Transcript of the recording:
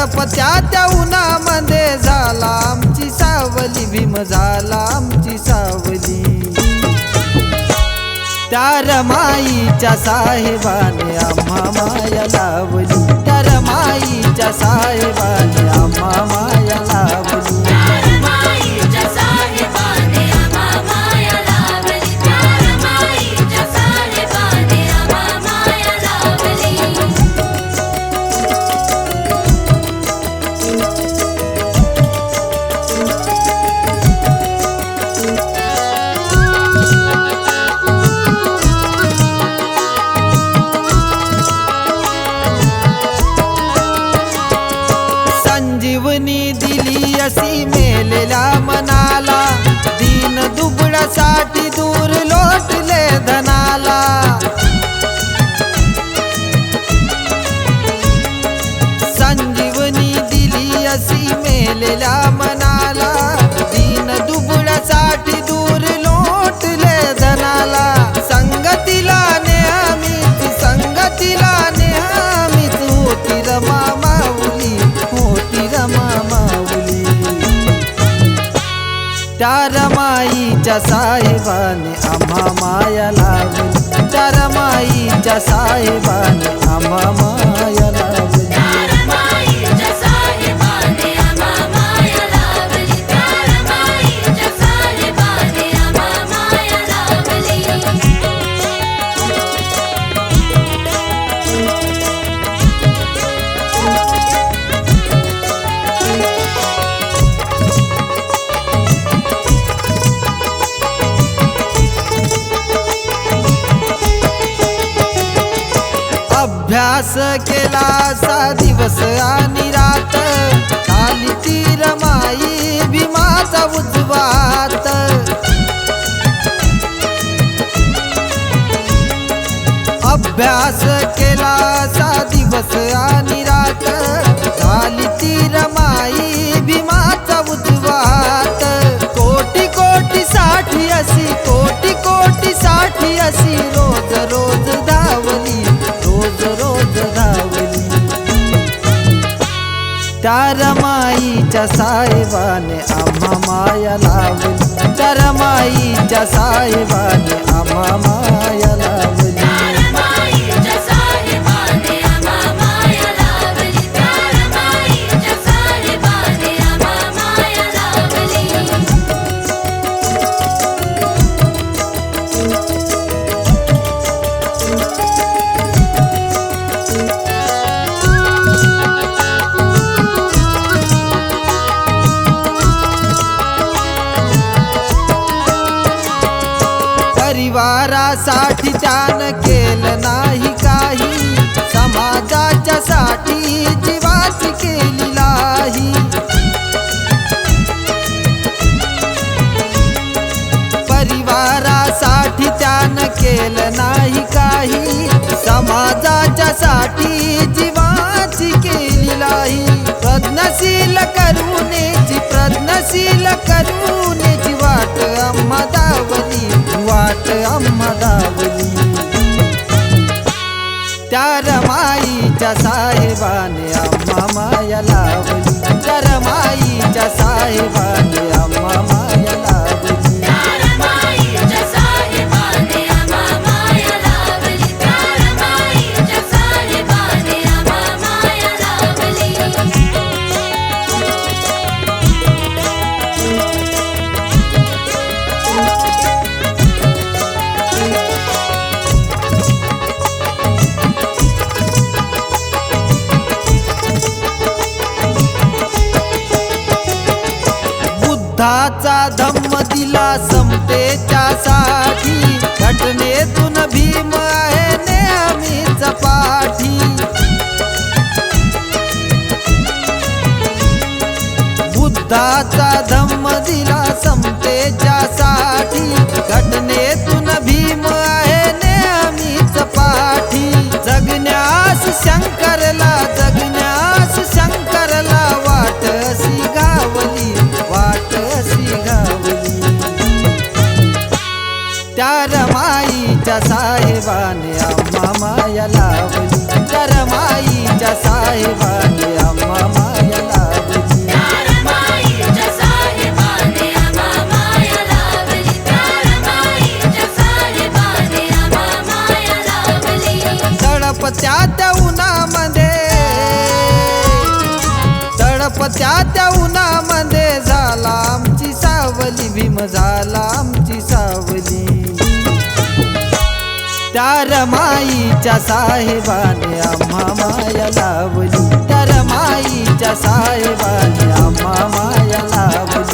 गणपत्या त्या उन्हामध्ये झाला. आमची सावली भीम झाला आमची सावली. त्या रमाईच्या साहेबाने आम्हा माया लावली. त्या रमाईच्या साहेबाने जीवनी दिली असी मेलेल्या मनाला. दीन दुबळासाठी दूर लोटले धनाला. माईच्या साहेबाने आम्हा माया लावली. त्या माईच्या साहेबाने आम्हा माया लावली. अभ्यास केला सा दिवस आणि रात. खाली ती रमाई भीमाचा उजवात. अभ्यास केला सा दिवस आणि रात. त्या रमाईच्या साहेबाने आम्हा माया लावली. त्या रमाईच्या साहेबाने आम्हा माया लावली. परिवारासाठी त्यान केलं नाही काही. समाजाच्या साठी जीवाची केली नाही. परिवारासाठी त्यान केलं नाही काही. समाजाच्या साठी जीवाची केली नाही. प्रज्ञशील करुणेची प्रज्ञशील करू साहेबाने आम्हा माया लावली. त्या रमाईच्या साहेबाने बुद्धाचा धम्म दिला समतेच्या साठी घटनेतून भीम आहे तडपत्या त्या उन्हामध्ये. तडपत्या त्या उन्हामध्ये झाला आमची सावली भीम झाला आमची सावली. त्या रमाईच्या साहेबाने आम्हा माया लावली. त्या रमाईच्या साहेबाने आम्हा माया लावली.